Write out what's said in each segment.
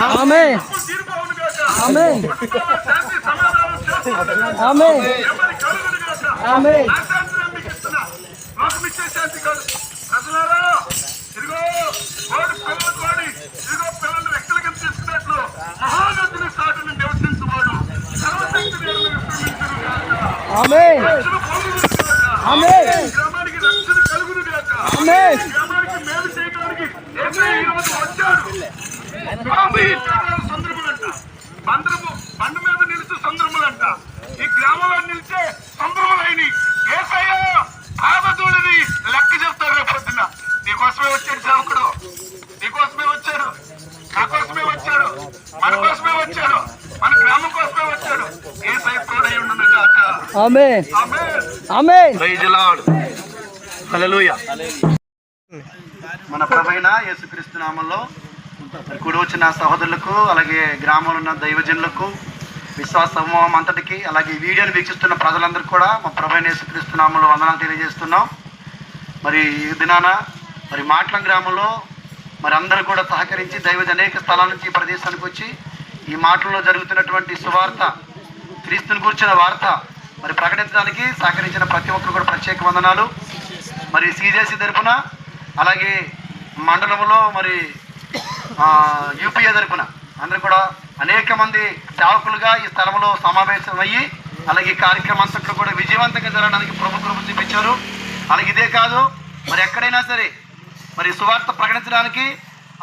ఆమేన్. తీర్పు అవును గాక ఆమేన్. కుటుంబాల్లో శాంతి ఇచ్చాడు సందర్భములంట. బందరము బండ మీద నిలిచి సందర్భములంట. ఈ గ్రామంలో నిలిచే సందర్భములైన యేసయ్య పాదధూళిని లెక్క చెప్తారు రేపు పొద్దున్న. నీకోసమే వచ్చాడు సేవకుడు నీకోసమే వచ్చాడు. నా కోసమే వచ్చాడు. మన కోసమే వచ్చాడు. మన గ్రామం కోసమే వచ్చాడు. ఏసై కూడా ఉండును గాక. ఆమేన్. ఆమేన్. ఆమేన్. ప్రైజ్ లార్డ్ హల్లెలూయా మన ప్రభైన యేసుక్రీస్తు నామంలో కూడి వచ్చిన సహోదరులకు అలాగే గ్రామంలో ఉన్న దైవజనులకు విశ్వాస సమూహం అంతటికి అలాగే వీడియోని వీక్షిస్తున్న ప్రజలందరూ కూడా మా ప్రభుని యేసుక్రీస్తు వందనాలు తెలియజేస్తున్నాం. మరి ఈ దినాన మరి మాట్లం గ్రామంలో మరి అందరూ కూడా సహకరించి దైవజ అనేక స్థలాల నుంచి ప్రదేశానికి వచ్చి ఈ మాటల్లో జరుగుతున్నటువంటి సువార్త క్రీస్తుని కూర్చున్న వార్త మరి ప్రకటించడానికి సహకరించిన ప్రతి ఒక్కరు కూడా ప్రత్యేక వందనాలు. మరి సీజేసీ తరఫున అలాగే మండలంలో మరి యూపీఏ తరపున అందరూ కూడా అనేక మంది సేవకులుగా ఈ స్థలంలో సమావేశం అయ్యి అలాగే ఈ కార్యక్రమం అంతట్లో కూడా విజయవంతంగా జరగడానికి ప్రభు కృప చూపించారు. అలాగే ఇదే కాదు మరి ఎక్కడైనా సరే మరి సువార్త ప్రకటించడానికి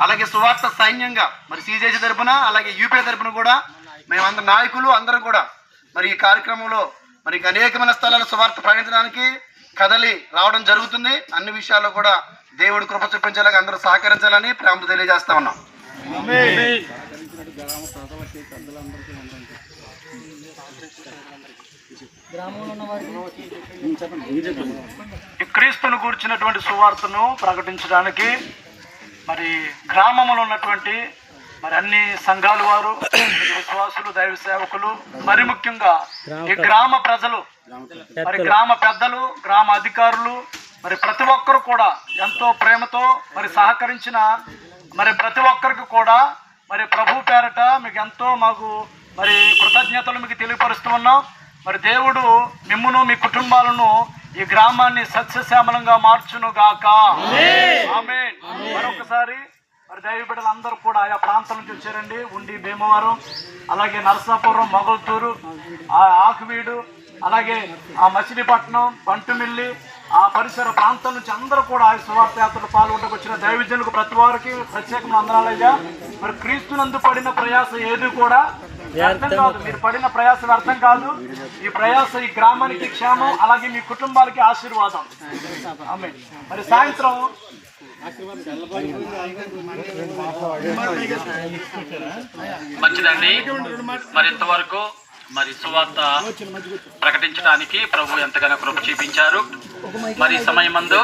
అలాగే సువార్త సైన్యంగా మరి సీజేసీ తరపున అలాగే యూపీఏ తరపున కూడా మేమందరం నాయకులు అందరూ కూడా మరి ఈ కార్యక్రమంలో మరి అనేకమైన స్థలాల సువార్త ప్రకటించడానికి కదలి రావడం జరుగుతుంది. అన్ని విషయాల్లో కూడా దేవుడు కృప చూపించేలాగా అందరూ సహకరించాలని ప్రేమతో తెలియజేస్తా ఉన్నాం. ఈ క్రీస్తును కూర్చున్నటువంటి సువార్తను ప్రకటించడానికి మరి గ్రామంలో ఉన్నటువంటి మరి అన్ని సంఘాల వారు విశ్వాసులు దైవ సేవకులు మరి ముఖ్యంగా ఈ గ్రామ ప్రజలు మరి గ్రామ పెద్దలు గ్రామ అధికారులు మరి ప్రతి ఒక్కరు కూడా ఎంతో ప్రేమతో మరి సహకరించిన మరి ప్రతి ఒక్కరికి కూడా మరి ప్రభు పేరట మీకు ఎంతో మాకు మరి కృతజ్ఞతలు మీకు తెలియపరుస్తూ ఉన్నాం. మరి దేవుడు మిమ్మును మీ కుటుంబాలను ఈ గ్రామాన్ని సస్యశ్యామలంగా మార్చును గాక ఆమేన్. మరొకసారి మరి దైవ బిడ్డలందరూ కూడా ఆయా ప్రాంతం నుంచి వచ్చారండి. ఉండి భీమవరం అలాగే నరసాపురం మొగల్తూరు ఆ ఆకువీడు అలాగే ఆ మచిలీపట్నం పంటుమిల్లి ఆ పరిసర ప్రాంతం నుంచి అందరూ కూడా ఆ సువార్త యాత్రలో పాల్గొనడానికి వచ్చిన దైవజనులకు ప్రతి వారికి ప్రత్యేకమైన వందనాలయ్యా మరి క్రీస్తునందు పడిన ప్రయాస ఏది కూడా వ్యర్థం కాదు. మీరు పడిన ప్రయాస వ్యర్థం కాదు. ఈ ప్రయాస ఈ గ్రామానికి క్షేమం అలాగే మీ కుటుంబాలకి ఆశీర్వాదం. ఆమె మరి సాయంత్రం మంచిదండి. మరి ఇంతవరకు మరి సువార్త ప్రకటించడానికి ప్రభు ఎంతగానో కృప చూపించారు. మరి సమయమందు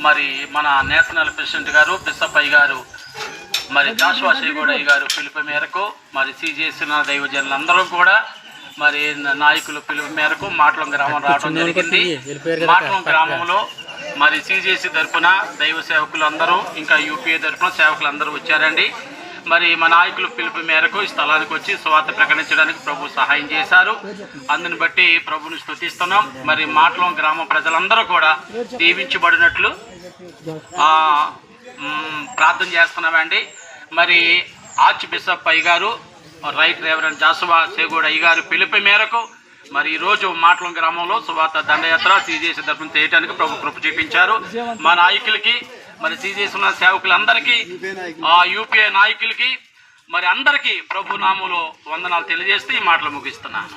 మరి మన నేషనల్ ప్రెసిడెంట్ గారు బిస్సప్పయ్య గారు మరి జాషువా షేగోడయ్య గారు పిలుపు మేరకు మరి సిజేసిన దైవజనులందరూ కూడా మరి నాయకుల పిలుపు మేరకు మాటలం గ్రామం రావడం జరిగింది. మాటలం గ్రామంలో మరి సిజేసి తరపున దైవ సేవకులు అందరూ ఇంకా యూపీఏ తరపున సేవకులు అందరూ వచ్చారండి. మరి మా నాయకులు పిలుపు మేరకు ఈ స్థలానికి వచ్చి స్వార్థ ప్రకటించడానికి ప్రభు సహాయం చేశారు. అందుని బట్టి ప్రభుని స్థుతిస్తున్నాం మరి మాటలో గ్రామ ప్రజలందరూ కూడా దీవించబడినట్లు ప్రార్థన చేస్తున్నామండి. మరి ఆర్చ్ బిషప్ అయ్య గారు రైట్ రేవరెంట్ జాసువా సేగూడ అయ్య గారు పిలుపు మేరకు మరి ఈరోజు రోజు మాటలం గ్రామంలో సువార్త దండయాత్ర సీజేసి దర్శనం చేయడానికి ప్రభు కృప చూపించారు. మా నాయకులకి మరి సీజేసిన ఉన్న సేవకులందరికీ ఆ యూపీఐ నాయకులకి మరి అందరికీ ప్రభు నామంలో వందనాలు తెలియజేస్తూ ఈ మాటలు ముగిస్తున్నాను.